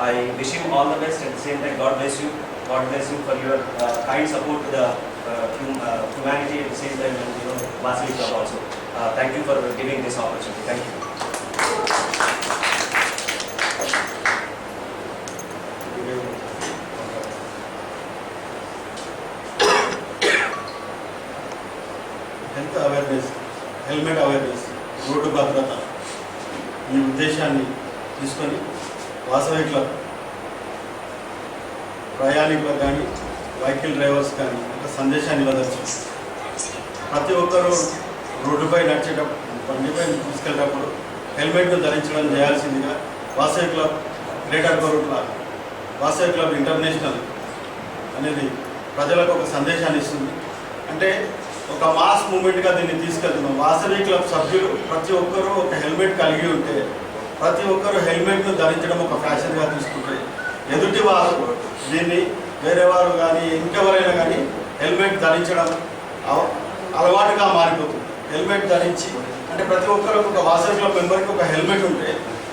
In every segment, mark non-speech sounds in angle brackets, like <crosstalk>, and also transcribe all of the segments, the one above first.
I wish you all the best at the same time. God bless you. God bless you for your uh, kind support to the uh, hum- uh, humanity at the same time and you know Vasily Club also. Uh, thank you for giving this opportunity. Thank you. Health awareness helmet awareness road భద్రత ఈ ఉద్దేశాన్ని తీసుకొని Vasavi club. ప్రయాణికులకు కానీ vehicle drivers కానీ ఒక సందేశాన్ని ఇవ్వదచ్చు ప్రతి ఒక్కరూ రోడ్డుపై నడిచేటప్పుడు బండిపై తీసుకెళ్ళేటప్పుడు హెల్మెట్ను ధరించడం చేయాల్సిందిగా Vasavi club greater Korutla Vasavi club international అనేది ప్రజలకు ఒక సందేశాన్ని ఇస్తుంది. అంటే ఒక మాస్ మూమెంట్గా దీన్ని తీసుకెళ్తున్నాం. వాసవి క్లబ్ సభ్యులు ప్రతి ఒక్కరూ ఒక హెల్మెట్ కలిగి ఉంటే ప్రతి ఒక్కరూ హెల్మెట్ను ధరించడం ఒక ఫ్యాషన్గా తీసుకుంటే ఎదుటి వారు దీన్ని వేరే వారు కానీ ఇంకెవరైనా కానీ హెల్మెట్ ధరించడం అవ- అలవాటుగా మారిపోతుంది. హెల్మెట్ ధరించి అంటే ప్రతి ఒక్కరికి ఒక వాసవి క్లబ్ మెంబర్కి ఒక హెల్మెట్ ఉంటే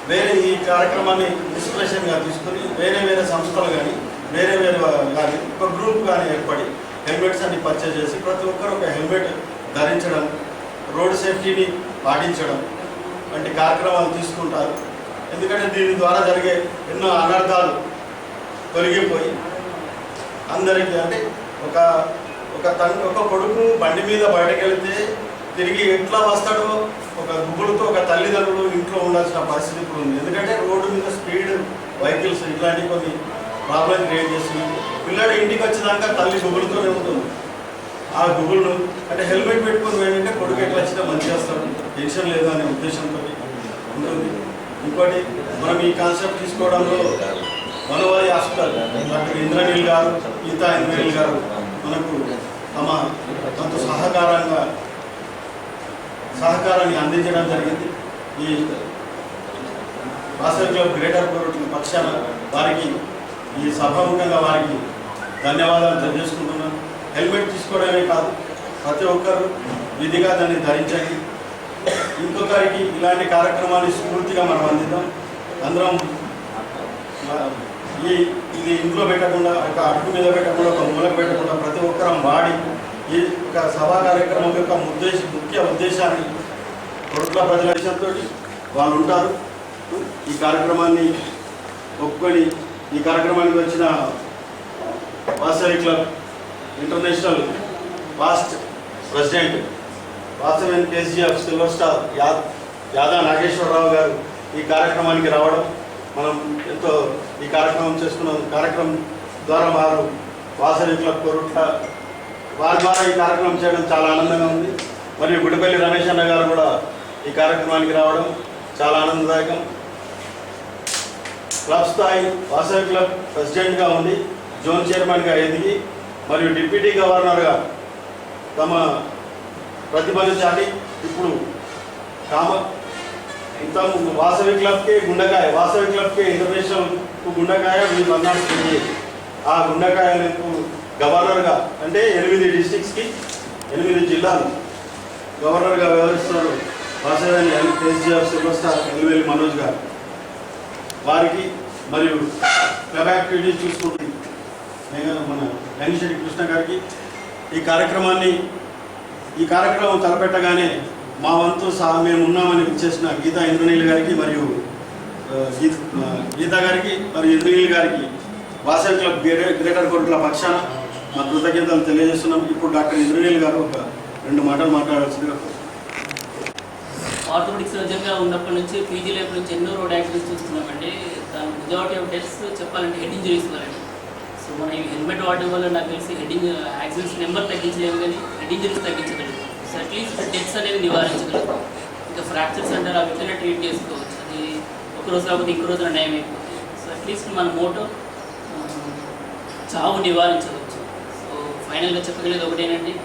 వేరే ఈ కార్యక్రమాన్ని ఇన్స్పిరేషన్గా తీసుకొని వేరే వేరే సంస్థలు కానీ వేరే వేరే కానీ ఒక గ్రూప్ కానీ ఏర్పడి హెల్మెట్స్ అన్ని పర్చేజ్ చేసి ప్రతి ఒక్కరు ఒక హెల్మెట్ ధరించడం రోడ్ సేఫ్టీని పాటించడం వంటి కార్యక్రమాలు తీసుకుంటారు. ఎందుకంటే దీని ద్వారా జరిగే ఎన్నో అనర్థాలు తొలగిపోయి అందరికీ అంటే ఒక ఒక తండ్రి ఒక కొడుకు బండి మీద బయటకు వెళ్తే తిరిగి ఎట్లా వస్తాడో ఒక గుబులతో ఒక తల్లిదండ్రులు ఇంట్లో ఉండాల్సిన పరిస్థితి ఇప్పుడు ఉంది. ఎందుకంటే రోడ్డు మీద స్పీడ్ వెహికల్స్ ఇట్లాంటి కొన్ని ప్రాబ్లం క్రియేట్ చేసి పిల్లాడు ఇంటికి వచ్చేదాకా తల్లి గుబులతోనే ఉంటుంది. ఆ గుబుల్ను అంటే హెల్మెట్ పెట్టుకొని ఏంటంటే కొడుకు ఎట్లా వచ్చినా మంచిగా చేస్తాడు టెన్షన్ లేదు అనే ఉద్దేశంతో ఉంటుంది. ఇంకోటి మనం ఈ కాన్సెప్ట్ తీసుకోవడంలో మనవారి హాస్పిటల్ డాక్టర్ ఇంద్రనీల్ గారు గీతా ఇంద్రనీల్ గారు మనకు తమ కొంత సహకారంగా సహకారాన్ని అందించడం జరిగింది. ఈ వాసవి క్లబ్ గ్రేటర్ కోరుట్ల పక్షాన వారికి ఈ సభాముఖంగా వారికి ధన్యవాదాలు తెలియజేసుకుంటున్నాను. హెల్మెట్ తీసుకోవడమే కాదు ప్రతి ఒక్కరు విధిగా దాన్ని ధరించండి. ఇంకొకరికి ఇలాంటి కార్యక్రమాన్ని స్ఫూర్తిగా మనం అందిద్దాం. అందరం ఈ ఇది ఇంట్లో పెట్టకుండా ఒక అడుగు మీద పెట్టకుండా ఒక మూలకు పెట్టకుండా ప్రతి ఒక్కరం వాడి ఈ ఒక సభా కార్యక్రమం యొక్క ఉద్దేశ ముఖ్య ఉద్దేశాన్ని కొడుకుల ప్రజల విషయంతో వాళ్ళు ఉంటారు. ఈ కార్యక్రమాన్ని ఒప్పుకొని ఈ కార్యక్రమానికి వచ్చిన Vasavi club international past president వాత్సవ్యం KCF silver star యా యాదా నాగేశ్వరరావు గారు ఈ కార్యక్రమానికి రావడం మనం ఎంతో ఈ కార్యక్రమం చేసుకున్న కార్యక్రమం ద్వారా వారు వాసవి క్లబ్ కొరుట్ల వారి ద్వారా ఈ కార్యక్రమం చేయడం చాలా ఆనందంగా ఉంది. మరియు గుడిపల్లి రమేష్ అన్న గారు కూడా ఈ కార్యక్రమానికి రావడం చాలా ఆనందదాయకం. క్లబ్ స్థాయి వాసవి క్లబ్ ప్రెసిడెంట్గా ఉండి జోన్ చైర్మన్గా ఎదిగి మరియు డిప్యూటీ గవర్నర్గా తమ ప్రతిఫలించాలి చాటి ఇప్పుడు కామ ఇంత వాసవి క్లబ్కి గుండకాయ వాసవి క్లబ్కి ఇంటర్నేషనల్ గుండకాయ మీరు అన్నాడు ఆ గుండకాయకు గవర్నర్గా అంటే ఎనిమిది డిస్టిక్స్కి ఎనిమిది జిల్లాలు గవర్నర్గా వ్యవహరిస్తున్నారు. Vasavi KCR super star Elveli Manoj గారు. వారికి మరియు క్లబ్ యాక్టివిటీస్ చూసుకుంటుంది. మన రంగిశెట్టి కృష్ణ గారికి ఈ కార్యక్రమాన్ని ఈ కార్యక్రమం తలపెట్టగానే మా వంతు సహా మేము ఉన్నామని ఇచ్చేసిన గీతా ఇంద్రనీల్ గారికి మరియు గీత గీతా గారికి మరియు ఇంద్రనీల్ గారికి వాసవి క్లబ్ గ్రేటర్ గ్రేటర్ కోర్టుల పక్షాన మా కృతజ్ఞతలు తెలియజేస్తున్నాం. ఇప్పుడు డాక్టర్ ఇంద్రనీల్ గారు ఒక రెండు మాటలు మాట్లాడాల్సిందిగా ఆర్థోపెడిక్ సర్జన్గా ఉన్నప్పటి నుంచి పీజీ లైఫ్ నుంచి ఎన్నో రోడ్ యాక్సిడెంట్స్ చూస్తున్నామండి. దాని మెజారిటీ ఆఫ్ డెత్స్ చెప్పాలంటే హెడ్ ఇంజరీస్ వల్లండి సో మనం ఈ హెల్మెట్ వాడడం వల్ల నాకు తెలిసి హెడ్డింగ్ యాక్సిడెంట్స్ నెంబర్ తగ్గించలేము కానీ హెడ్ ఇంజరీస్ తగ్గించగలుగుతాం. అట్లీస్ట్ డెత్స్ అనేవి నివారించగలుగుతాం ఇంకా ఫ్రాక్చర్స్ అంటారు అవి ఇట్లనే ట్రీట్ చేసుకోవచ్చు. అది ఒక రోజు కాకపోతే ఇంకో రోజు నయం అయిపోతుంది. సో అట్లీస్ట్ మన మోటో చావు నివారించవచ్చు. సో ఫైనల్గా చెప్పగలేదు ఒకటేనండి.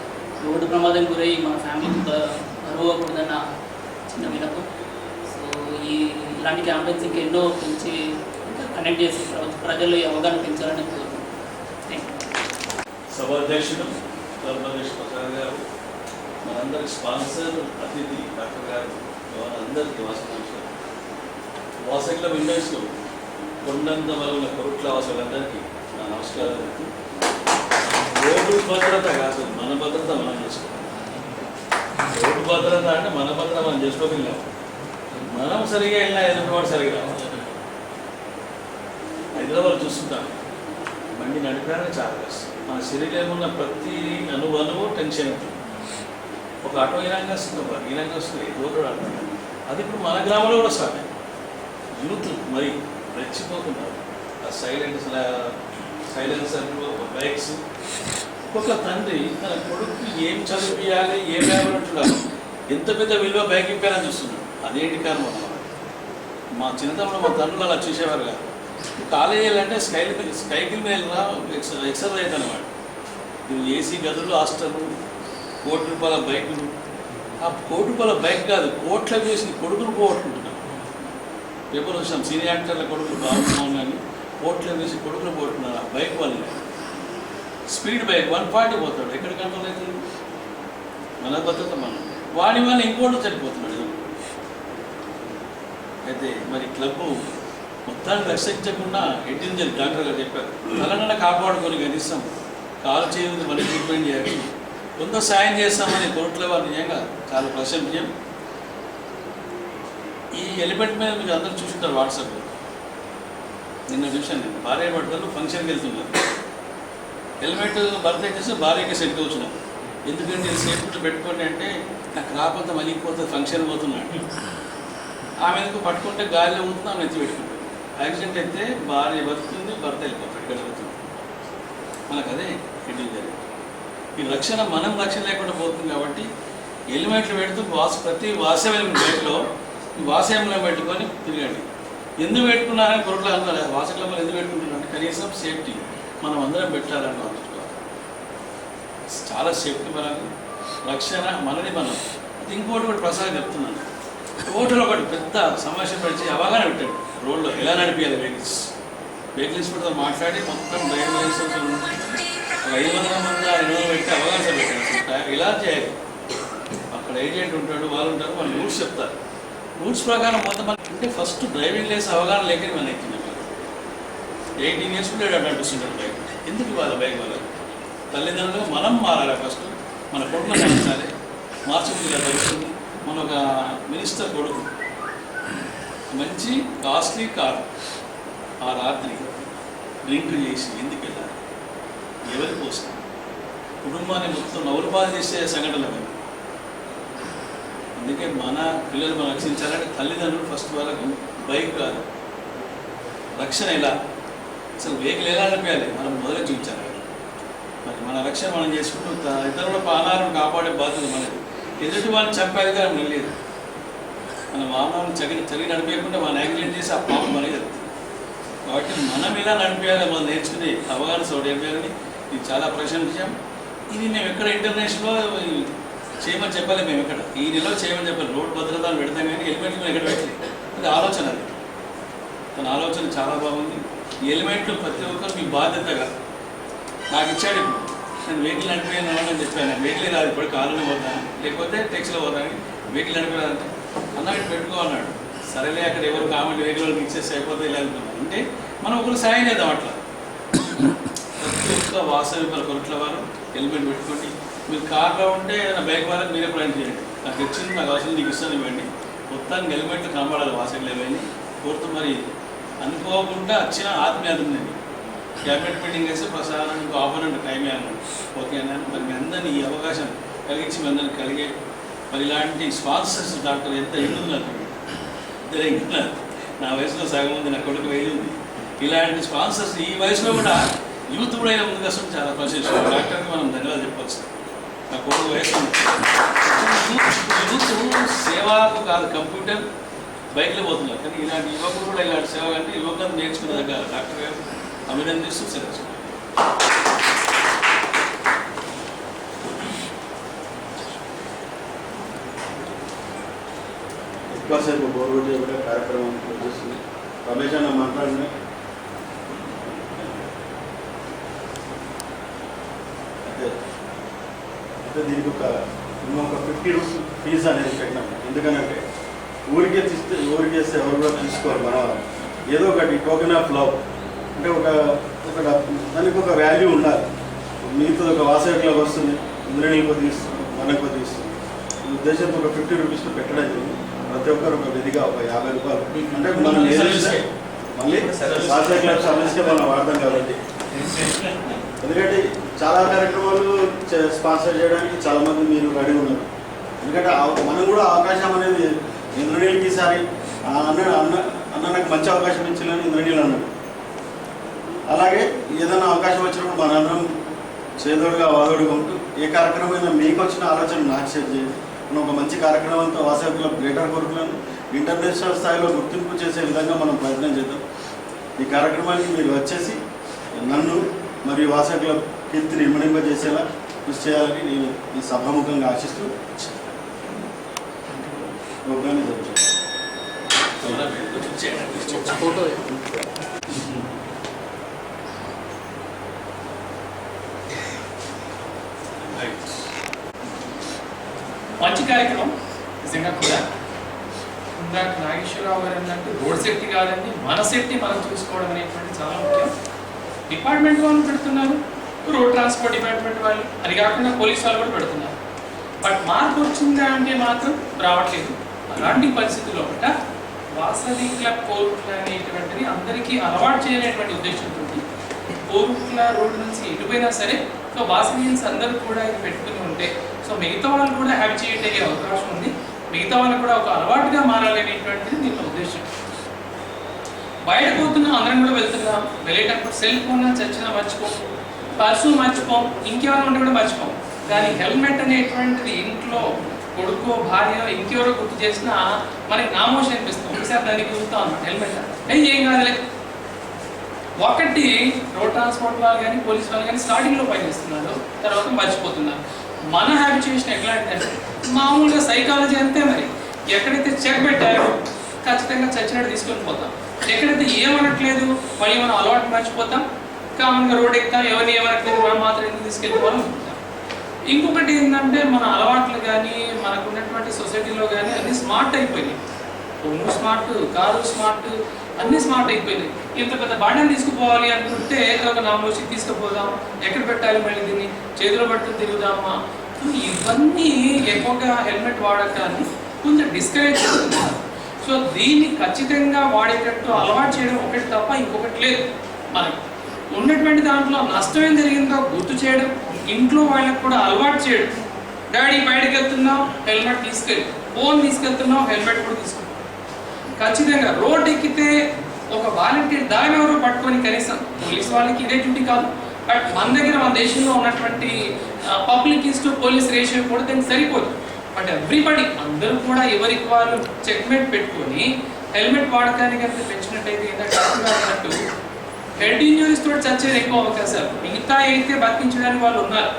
రోడ్డు ప్రమాదం గురై మన ఫ్యామిలీకి బరువు అవ్వకూడదన్న చిన్న వినపం సో ఈ ఇలాంటి క్యాంపెయిన్స్ ఇంకా ఎన్నో పెంచి కనెక్ట్ చేసి ప్ర- ప్రజల్లో ఈ అవగాహన పెంచాలని కోరుకుంటున్నాను. థ్యాంక్ యూ సభాధ్యక్షుడు గారు మనందరికి స్పాన్సర్ అతిథి డాక్టర్ గారు వారందరికీ వాసన వాస విండోస్లో కొండంత వలన కొరుట్ల వాసులందరికీ నా నమస్కారాలు. రోడ్డు భద్రత కాదు మన భద్రత మనం చేసుకోవాలి. రోడ్డు భద్రత అంటే మన భద్రత మనం చేసుకోగలిగాం మనం సరిగా వెళ్ళినా ఎదుటివాడు సరిగా హైదరాబాద్ చూస్తుంటాం. బండి నడిపారని చాలా కష్టం. మన శరీరంలో ఉన్న ప్రతి అణువు టెన్షన్ అవుతుంది. ఒక ఆటో ఇలాగే వస్తుంది ఒక ఇలాగే వస్తుంది రోడ్డు ఆటో అది ఇప్పుడు మన గ్రామంలో కూడా సార్ యూత్ మరి రెచ్చిపోతున్నారు. ఆ సైలెన్స్ సైలెన్సర్ బైక్స్. ఒక తండ్రి తన కొడుకు ఏం చదివియాలి ఏం లేవనట్టున్నారు ఎంత పెద్ద విలువ బైక్ ఇప్పారని చూస్తున్నాడు. అదేంటి కారణం అన్నమాట మా చిన్నతనంలో మా తండ్రులు అలా చూసేవారు కాదు. కాలేజీలు అంటే స్కైల్ స్కైకిల్ మీద రా ఎక్సర్సైజ్ అనమాట నువ్వు ఏసీ గదులు హాస్టల్ కోటి రూపాయల బైకులు. ఆ కోటి రూపాయల బైక్ కాదు కోట్ల వేసి కొడుకులు పోగొట్టుకుంటున్నాం పేపర్ వచ్చాం సీనియర్ యాక్టర్ల కొడుకులు బాగున్నాం కానీ కోట్ల వేసి కొడుకులు పోగొట్టున్నారు ఆ బైక్ వల్ల. స్పీడ్ బైక్ వన్ ఫార్టీ పోతాడు. ఎక్కడ కంట్రోల్ అవుతుంది? మన భద్రత మనం. వాడి వల్ల ఇంకోటి చనిపోతున్నాడు. అయితే మరి క్లబ్ మొత్తాన్ని రక్షించకుండా ఎట్టింది డాక్టర్ గారు చెప్పారు. తలనన్న కాపాడుకొని కనీసం కాలు చేయండి మళ్ళీ ట్రీట్మెంట్ చేయాలి. కొంత సాయం చేస్తామని కోర్టులో వారు నిజంగా చాలా ప్రశంసనీయం ఈ ఎలిమెంట్ మీద మీరు అందరూ చూసుంటారు వాట్సాప్లో. నిన్న చూశాను నేను. భార్య భర్తలు ఫంక్షన్కి వెళ్తున్నారు. హెల్మెట్ బర్త్డే చేస్తే భార్యకి సెట్ వచ్చినాం ఎందుకంటే సేఫ్టీ పెట్టుకోండి అంటే నాకు రాకపోతే మళ్ళీ పోతే ఫంక్షన్ పోతున్నాడు. ఆమె ఎందుకు పట్టుకుంటే గాలిలో ఉంటుంది ఆమె ఎత్తి పెట్టుకుంటాడు యాక్సిడెంట్ అయితే భార్య బతుకుతుంది భర్త వెళ్ళిపోతాడు ఇక్కడ బతుకుతుంది మనకు అదే హెడ్డింగ్ జరిగింది. ఈ రక్షణ మనం రక్షణ లేకుండా పోతుంది కాబట్టి హెల్మెట్లు పెడుతూ వాస ప్రతి వాసవ్యం బయటలో ఈ పెట్టుకొని తిరగండి. ఎందుకు పెట్టుకున్నారని కొరట్లో అన్నారు వాసక్లబ్లో ఎందుకు పెట్టుకుంటున్నారు కనీసం సేఫ్టీ. మనం అందరం పెట్టాలని ఆలోచించుకోవాలి చాలా సేఫ్టీ మనకు రక్షణ మనది మనం. ఇంకోటి కూడా ప్రసాద్ చెప్తున్నాను టోటల్ ఒకటి పెద్ద సమస్య పెట్టి అవగాహన పెట్టాడు. రోడ్లో ఎలా నడిపించాలి వెహికల్స్ వెహికల్స్ కూడా మాట్లాడి మొత్తం డ్రైవింగ్ లైసెన్స్ ఐదు వందల మంది ఆరు పెట్టి అవగాహన పెట్టారు. ఇలా టై- చేయాలి. అక్కడ ఏజెంట్ ఉంటాడు వాళ్ళు ఉంటారు వాళ్ళు రూల్స్ చెప్తారు. రూల్స్ ప్రకారం కొంతమంది అంటే ఫస్ట్ డ్రైవింగ్ లైసెన్స్ అవగాహన లేకని మన ఎక్కింది ఎయిటీన్ ఇయర్స్ కూడా అనిపిస్తుంటారు బైక్. ఎందుకు వాళ్ళ బైక్ వాళ్ళు తల్లిదండ్రులు మనం మారాలి ఫస్ట్. మన కొడుకులు మార్చాలి మార్చుకునే తెలుస్తుంది మన ఒక మినిస్టర్ కొడుకు. మంచి కాస్ట్లీ కార్. ఆ రాత్రి డ్రింక్ చేసి ఎందుకు ఎవరి కోసం కుటుంబాన్ని మొత్తం నవరుపాలు చేసే సంఘటనలు అవి. అందుకే మన పిల్లలు మనం రక్షించాలంటే తల్లిదండ్రులు ఫస్ట్ వాళ్ళకు బైక్ కాదు. రక్షణ ఎలా? అసలు వెహికల్ ఎలా నడిపేయాలి మనం మొదలు చూపించాలి మరి మన రక్షణ మనం చేసుకుంటూ ఇతరుల ప్రాణాలను కాపాడే బాధ్యత మనది. ఎదుటి వాళ్ళని చంపేది కానీ మనం లేదు. మన వాహనాలను చక్కని చదివి నడిపేయకుండా మనం యాక్సిడెంట్ చేసి ఆ పాపం మనకి కాబట్టి మనం ఇలా నడిపేయాలి మనం నేర్చుకునే అవగాహన చోటు ఇది చాలా ప్రశంసించాం ఇది మేము ఎక్కడ ఇంటర్నేషనల్లో చేయమని చెప్పాలి మేము ఎక్కడ. ఈ నెలలో చేయమని చెప్పాలి రోడ్ భద్రత పెడతాం కానీ హెల్మెట్ మేము ఎక్కడ పెట్టలేదు. అది ఆలోచన అది. తన ఆలోచన చాలా బాగుంది. హెల్మెట్లు ప్రతి ఒక్కరు మీ బాధ్యతగా. నాకు ఇచ్చాడు ఇప్పుడు. నేను వెహికల్ నడిపోయాను అని చెప్పాను వెహికల్ రాదు ఇప్పుడు కారులో పోతాను లేకపోతే టెక్స్లో పోతాను వెహికల్ నడిపోయాలంటే అన్న ఇటు అన్నాడు. సరేలే అక్కడ ఎవరు కామెంట్ వెహికల్ వాళ్ళకి ఇచ్చేసి అయిపోతే లేదు అంటే మనం ఒకరు సాయం చేద్దాం అట్లా. ప్రతి ఒక్క వాసవి కొరట్ల వారు హెల్మెట్ పెట్టుకోండి మీరు కార్లో ఉంటే ఏదైనా బైక్ వాళ్ళకి మీరే ప్రయాణం చేయండి. నాకు వచ్చింది నాకు అవసరం నీకు ఇస్తాను ఇవ్వండి. మొత్తానికి హెల్మెట్లు కనబడాలి వాసవి లేవని కోరుతూ మరి అనుకోకుండా వచ్చిన ఆత్మీయత ఉందండి క్యాబినెట్ మీటింగ్ వేస్తే ప్రసారానికి ఇంకో ఆఫర్ అండి టైం అన్నాడు ఓకే మరి మీ అందరినీ ఈ అవకాశం కలిగించి మీ అందరినీ కలిగే మరి ఇలాంటి స్పాన్సర్స్ డాక్టర్ ఎంత ఎన్ని ఇద్దరు నా వయసులో సగం ఉంది నా కొడుకు వెయ్యి ఉంది. ఇలాంటి స్పాన్సర్స్ ఈ వయసులో కూడా యూత్ కూడా ఇలా ముందుకు వస్తుంది చాలా ప్రశంస డాక్టర్కి మనం ధన్యవాదాలు చెప్పవచ్చు నా కొడుకు వయసు యూత్ సేవకు కాదు కంప్యూటర్ బయటలో పోతున్నారు. కానీ ఇలాంటి యువకులు కూడా ఇలాంటి సేవ కంటే యువకులు నేర్చుకునే దగ్గర డాక్టర్ గారు అభినందిస్తూ సెలవు ఎక్కువసేపు బోర్ కొట్టే కూడా కార్యక్రమం చేస్తుంది. రమేష్ అన్న మాట్లాడినా అయితే అయితే దీనికి ఒక మేము ఒక ఫిఫ్టీ రూపీస్ ఫీజు అనేది పెట్టినాం ఎందుకనంటే ఊరికే తీస్తే ఊరికేస్తే ఎవరు కూడా తీసుకోరు మన. ఏదో ఒకటి టోకెన్ ఆఫ్ లవ్ అంటే ఒక ఒక దానికి ఒక వాల్యూ ఉండాలి. మిగతా ఒక వాసవి క్లబ్ వస్తుంది. ఇంద్రనీళ్ళు కొద్ది ఇస్తుంది మనకు ఈ ఉద్దేశంతో ఒక ఫిఫ్టీ రూపీస్ పెట్టడం జరిగింది. ప్రతి ఒక్కరు ఒక విధిగా ఒక యాభై రూపాయలు. అంటే మనం ఏదైతే మళ్ళీ వాసవి క్లబ్ సర్వీస్కే మనం వాడతాం కాబట్టి. <laughs> ఎందుకంటే చాలా కార్యక్రమాలు స్పాన్సర్ చేయడానికి చాలా మంది మీరు రెడీ ఉన్నారు. ఎందుకంటే మనం కూడా అవకాశం అనేది ఇంద్రనీళ్ళకి ఈసారి ఆ అన్న అన్న నాకు మంచి అవకాశం ఇచ్చిందని ఇంద్రనీళ్ళు అన్నాడు. అలాగే ఏదైనా అవకాశం వచ్చినప్పుడు మనందరం చేదోడుగా వాదోడుగా ఉంటూ ఏ కార్యక్రమం అయినా మీకు వచ్చిన ఆలోచన నాకు షేర్ చేయండి. మనం ఒక మంచి కార్యక్రమంతో వాసవి క్లబ్ గ్రేటర్ కోరుకున్నాను. ఇంటర్నేషనల్ స్థాయిలో గుర్తింపు చేసే విధంగా మనం ప్రయత్నం చేద్దాం. ఈ కార్యక్రమానికి మీరు వచ్చేసి నన్ను మరియు వాసవి క్లబ్ కీర్తిని ఇమ్మడింపజేసేలా కృషి చేయాలని నేను ఈ సభాముఖంగా ఆశిస్తూ మంచి కార్యక్రమం. నిజంగా కూడా. ఇందాక నాగేశ్వరరావు గారు అన్నట్టు రోడ్ సేఫ్టీ కాదండి మన సేఫ్టీ మనం చూసుకోవడం అనేటువంటి చాలా ముఖ్యం. డిపార్ట్మెంట్ వాళ్ళు పెడుతున్నారు. రోడ్ ట్రాన్స్పోర్ట్ డిపార్ట్మెంట్ వాళ్ళు. అది కాకుండా పోలీస్ వాళ్ళు కూడా పెడుతున్నారు. బట్ మార్పు వచ్చిందా అంటే మాత్రం రావట్లేదు. అలాంటి పరిస్థితుల్లో ఒకట వాసవి క్లబ్ కోరుట్ల అనేటువంటిది అందరికీ అలవాటు చేయలేటువంటి ఉద్దేశంతో కోరుట్ల రోడ్ నుంచి ఎటుపోయినా సరే సో వాసవియన్స్ అందరూ కూడా ఇది పెట్టుకుని ఉంటే సో మిగతా వాళ్ళు కూడా హ్యాబిచుయేట్ అయ్యే అవకాశం ఉంది. మిగతా వాళ్ళు కూడా ఒక అలవాటుగా మారాలనేటువంటిది దీని ఉద్దేశం. బయట పోతున్నాం అందరం కూడా వెళ్తున్నాం. వెళ్ళేటప్పుడు సెల్ ఫోన్ చచ్చిన మర్చిపోకుండా పర్సు మర్చిపోం ఇంకెవరైనా ఉంటే కూడా మర్చిపోం. కానీ హెల్మెట్ అనేటువంటిది ఇంట్లో కొడుకో భార్య ఇంకెవరో గుర్తు చేసినా మనకి నామోషన్ అనిపిస్తుంది. ఒకసారి దాన్ని చూస్తాం అన్నమాట హెల్మెట్. ఏ ఏం కాదులే. ఒకటి రోడ్ ట్రాన్స్పోర్ట్ వాళ్ళు కానీ పోలీస్ వాళ్ళు కానీ స్టార్టింగ్లో పనిచేస్తున్నారు తర్వాత మర్చిపోతున్నారు. మన హ్యాబిచుయేషన్ ఎట్లాంటిదంటే మామూలుగా సైకాలజీ అంతే మరి. ఎక్కడైతే చెక్ పెట్టారో ఖచ్చితంగా చచ్చినట్టు తీసుకొని పోతాం. ఎక్కడైతే ఏమనట్లేదు మళ్ళీ మనం అలవాటు మర్చిపోతాం కామన్గా రోడ్ ఎక్కుతాం ఎవరిని ఏమనట్లేదు మనం మాత్రం ఎందుకు తీసుకెళ్ళిపోవాలి? ఇంకొకటి ఏంటంటే మన అలవాట్లు కానీ మనకు ఉన్నటువంటి సొసైటీలో కానీ అన్ని స్మార్ట్ అయిపోయినాయి. ఫోను స్మార్ట్ కారు స్మార్ట్ అన్ని స్మార్ట్ అయిపోయినాయి. ఇంత పెద్ద బాండం తీసుకుపోవాలి అనుకుంటే ఒక నామోసి తీసుకుపోదాం. ఎక్కడ పెట్టాలి మళ్ళీ దీన్ని? చేతిలో పట్టుకుని తిరుగుదామా? ఇవన్నీ ఎక్కువగా హెల్మెట్ వాడటాన్ని కొంచెం డిస్కరేజ్ చేస్తున్నారు. సో దీన్ని ఖచ్చితంగా వాడేటట్టు అలవాటు చేయడం ఒకటి తప్ప ఇంకొకటి లేదు. మనకి ఉన్నటువంటి దాంట్లో నష్టం ఏం జరిగిందో గుర్తు చేయడం ఇంట్లో వాళ్ళకి కూడా అలవాటు చేయడం. డాడీ బయటకు వెళ్తున్నావు హెల్మెట్ తీసుకెళ్ళి. ఫోన్ తీసుకెళ్తున్నావు హెల్మెట్ కూడా తీసుకెళ్ళి. ఖచ్చితంగా రోడ్ ఎక్కితే ఒక వాలంటీర్ దాని ఎవరో పట్టుకొని కనీసం పోలీస్ వాళ్ళకి ఇదే డ్యూటీ కాదు. బట్ మన దగ్గర మన దేశంలో ఉన్నటువంటి public is to police ratio కూడా దానికి సరిపోదు. బట్ ఎవ్రీబడి అందరూ కూడా ఎవరికి వాళ్ళు చెక్మెంట్ పెట్టుకొని హెల్మెట్ వాడకానికి అయితే పెంచినట్టయితే ఏదైనా అన్నట్టు హెడ్ ఇంజురీస్ తోటి చచ్చేది ఎక్కువ అవకాశాలు. మిగతా అయితే బతికించడానికి వాళ్ళు ఉన్నారు.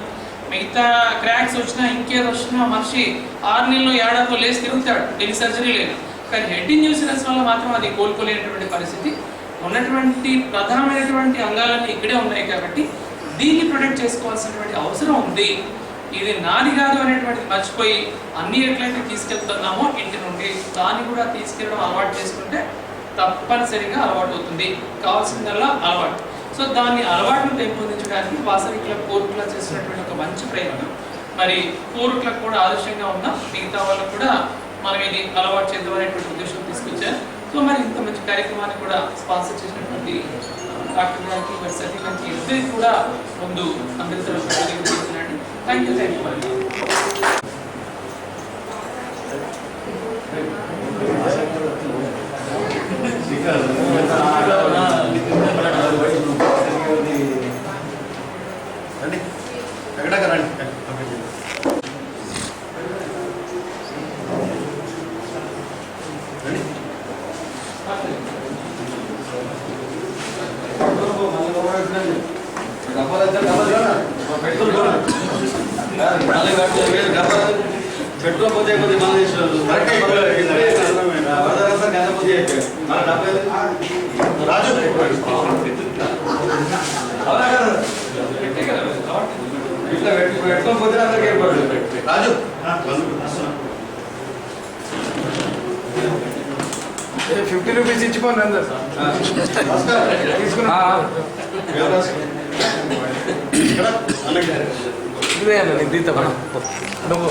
మిగతా క్రాక్స్ వచ్చినా ఇంకేది వచ్చినా మనిషి ఆరు నెలలు ఏడాదిలో లేచి తిరుగుతాడు. ఎన్ని సర్జరీ లేదు. కానీ హెడ్ ఇంజురీస్ వల్ల మాత్రం అది కోలుకోలేనటువంటి పరిస్థితి. ఉన్నటువంటి ప్రధానమైనటువంటి అంగాలన్నీ ఇక్కడే ఉన్నాయి కాబట్టి దీన్ని ప్రొటెక్ట్ చేసుకోవాల్సినటువంటి అవసరం ఉంది. ఇది నాది కాదు అనేటువంటిది మర్చిపోయి అన్ని ఎట్లయితే తీసుకెళ్తున్నామో ఇంటి నుండి దాన్ని కూడా తీసుకెళ్ళడం అలవాటు చేసుకుంటే తప్పనిసరిగా అలవాటు అవుతుంది కావాల్సిందల్లా అలవాటు. సో దాన్ని అలవాటును పెంపొందించడానికి వాసవి క్లబ్ కోర్టులో చేసినటువంటి ఒక మంచి ప్రయత్నం. మరి కోర్టులకు కూడా ఆదర్శంగా ఉన్న మిగతా వాళ్ళకు కూడా మనం ఇది అలవాటు చేద్దాం అనేటువంటి ఉద్దేశం తీసుకొచ్చారు. సో మరి ఇంత మంచి కార్యక్రమాన్ని కూడా స్పాన్సర్ చేసినటువంటి డాక్టర్ గారికి మరి సతీ గారికి ఇద్దరికి కూడా ముందు అందరితో థ్యాంక్ యూ థ్యాంక్ యూ రండి ఎక్కడక్క రండి కంప్లీట్ చేద్దాం. రండి పెట్రోల్ పోతే కొద్ది మన కరెక్టే, ఇక్కడ ఈ నరేష్ అర్థమైంది. రాజు ఇట్లా పెట్టుకొని పోతే అందరికి ఏర్పడదు రాజు ఆ, బంధువులు వస్తున్నా. ఫిఫ్టీ రూపీస్ ఇచ్చిపోండి అందరు. తీసుకున్నా ఇక్కడ? అలాగే ఇదే అన్న నీకు దీత నువ్వు